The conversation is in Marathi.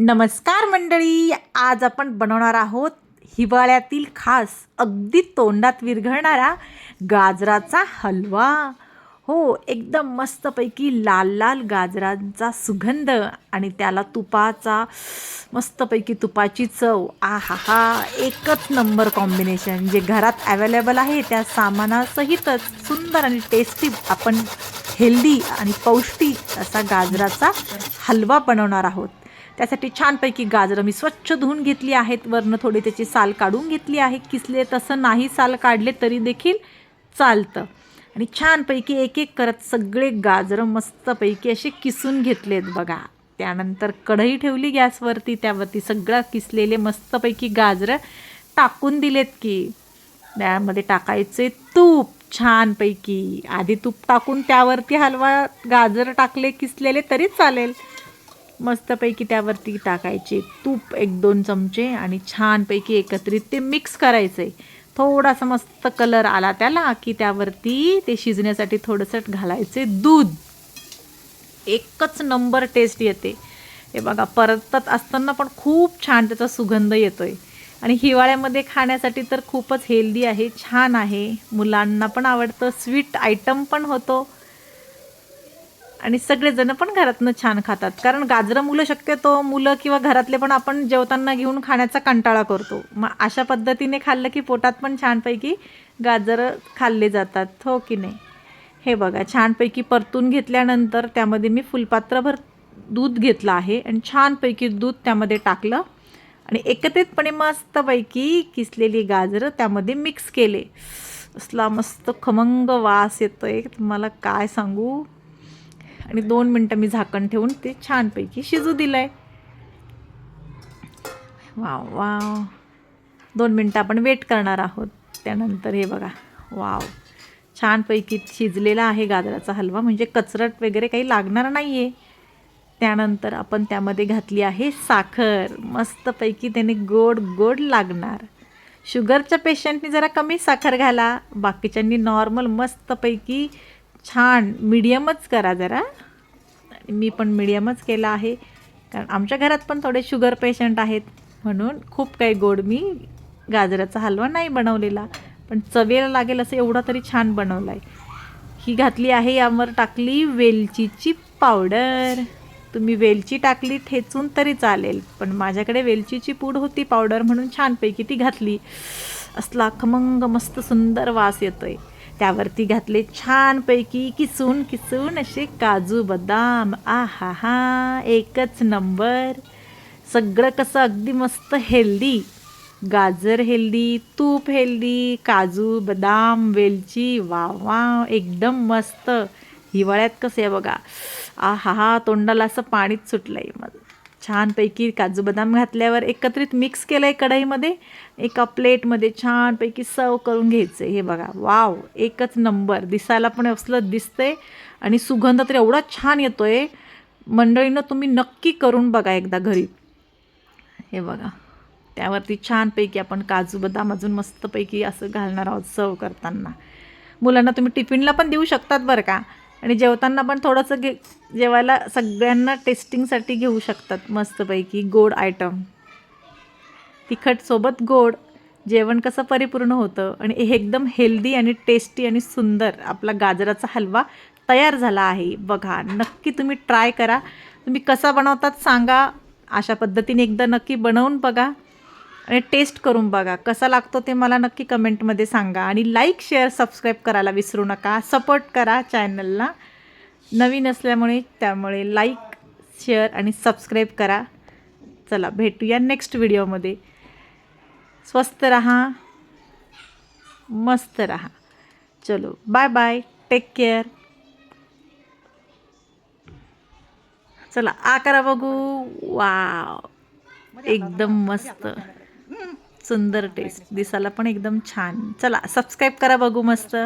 नमस्कार मंडळी आज आपण बनवणार आहोत हिवाळ्यातील खास अगदी तोंडात विरघळणारा गाजराचा हलवा. हो एकदम मस्तपैकी लाल लाल गाजरांचा सुगंध आणि त्याला तुपाचा मस्तपैकी तुपाची चव. आ हा हा एकच नंबर कॉम्बिनेशन जे घरात अवेलेबल आहे त्या सामानासहितच सुंदर आणि टेस्टी आपण हेल्दी आणि पौष्टिक असा गाजराचा हलवा बनवणार आहोत. त्यासाठी छानपैकी गाजरं मी स्वच्छ धुवून घेतली आहेत. वरनं थोडी त्याची साल काढून घेतली आहे. किसले तसं नाही साल काढले तरी देखील चालतं. आणि छानपैकी एक एक करत सगळे गाजरं मस्तपैकी असे किसून घेतलेत बघा. त्यानंतर कढई ठेवली गॅसवरती. त्यावरती सगळं किसलेले मस्तपैकी गाजरं टाकून दिलेत की. त्यामध्ये टाकायचे तूप छानपैकी. आधी तूप टाकून त्यावरती हलवा गाजर टाकले किसलेले तरी चालेल. मस्तपैकी त्यावरती टाकायचे तूप एक दोन चमचे आणि छानपैकी एकत्रित ते मिक्स करायचे. थोडासा मस्त कलर आला त्याला की त्यावरती ते शिजण्यासाठी थोडंसं घालायचे दूध. एकच नंबर टेस्ट येते. हे बघा परतत असताना पण खूप छान त्याचा सुगंध येतोय. आणि हिवाळ्यामध्ये खाण्यासाठी तर खूपच हेल्दी आहे छान आहे. मुलांना पण आवडतं स्वीट आयटम पण होतो. आणि सगळेजण पण घरातनं छान खातात. कारण गाजरं मुलं शक्यतो मुलं किंवा घरातले पण आपण जेवताना घेऊन खाण्याचा कंटाळा करतो. मग अशा पद्धतीने खाल्लं की पोटात पण छानपैकी गाजरं खाल्ले जातात. हो की नाही? हे बघा छानपैकी परतून घेतल्यानंतर त्यामध्ये मी फुलपात्रभर दूध घेतलं आहे आणि छानपैकी दूध त्यामध्ये टाकलं. आणि एकत्रितपणे मस्तपैकी किसलेली गाजरं त्यामध्ये मिक्स केले. असला मस्त खमंग वास येतो आहे तुम्हाला काय सांगू? आणि दोन मिनटं मी झाकण ठेवून ते छानपैकी शिजू दिलं आहे वाव वाव. दोन मिनटं आपण वेट करणार आहोत. त्यानंतर हे बघा. वाव. छानपैकी शिजलेला आहे गाजराचा हलवा. म्हणजे कचरट वगैरे काही लागणार नाही आहे त्यानंतर आपण त्यामध्ये घातली आहे साखर. मस्तपैकी त्याने गोड गोड लागणार. शुगरच्या पेशंटनी जरा कमी साखर घाला. बाकीच्यांनी नॉर्मल मस्तपैकी छान. मीडियमच करा जरा. मी पण मीडियमच केला आहे. कारण आमच्या घरात पण थोडे शुगर पेशंट आहेत. म्हणून खूप काही गोड मी गाजराचा हलवा नाही बनवलेला. पण चवेला लागेल असं एवढा तरी छान बनवला आहे ही घातली आहे यावर टाकली वेलचीची पावडर तुम्ही वेलची टाकली ठेचून तरी चालेल. पण माझ्याकडे वेलचीची पूड होती पावडर म्हणून छानपैकी ती घातली. असला खमंग मस्त सुंदर वास येतो आहे त्यावरती घातले छानपैकी किसून किसून असे काजू बदाम आ हा हा एकच नंबर. सगळं कसं अगदी मस्त हेल्दी. गाजर हेल्दी तूप हेल्दी काजू बदाम वेलची वा वा एकदम मस्त. हिवाळ्यात कसं आहे बघा आ हा हा तोंडाला असं पाणीच सुटलं आहे मग छानपैकी काजू बदाम घातल्यावर एकत्रित मिक्स केलं आहे कढईमध्ये. एका प्लेटमध्ये छानपैकी सर्व करून घ्यायचं हे बघा वाव एकच नंबर. दिसायला पण असलं दिसतंय आणि सुगंध तर एवढा छान येतो आहे मंडळीनं तुम्ही नक्की करून बघा एकदा घरी. हे बघा त्यावरती छानपैकी आपण काजू बदाम अजून मस्तपैकी असं घालणार आहोत सर्व करताना. मुलांना तुम्ही टिफिनला पण देऊ शकतात बरं का? आणि जेवताना पण थोडंसं घे जेवायला सगळ्यांना टेस्टिंगसाठी घेऊ शकतात मस्तपैकी गोड आयटम. तिखटसोबत गोड जेवण कसं परिपूर्ण होतं आणि हे एकदम हेल्दी आणि टेस्टी आणि सुंदर आपला गाजराचा हलवा तयार झाला आहे. बघा नक्की तुम्ही ट्राय करा. तुम्ही कसा बनवतात सांगा. अशा पद्धतीने एकदा नक्की बनवून बघा. आणि टेस्ट करून बघा. कसा लागतो ते मला नक्की कमेंटमध्ये सांगा. आणि लाईक शेअर सबस्क्राईब करायला विसरू नका. सपोर्ट करा चॅनलला नवीन असल्यामुळे त्यामुळे लाईक शेअर आणि सबस्क्राईब करा. चला भेटूया नेक्स्ट व्हिडिओमध्ये स्वस्त रहा मस्त रहा. चलो बाय बाय टेक केअर चला आ करा बघू वाव एकदम मस्त. सुंदर टेस्ट दिसायला पण एकदम छान. चला सबस्क्राईब करा बघू मस्त.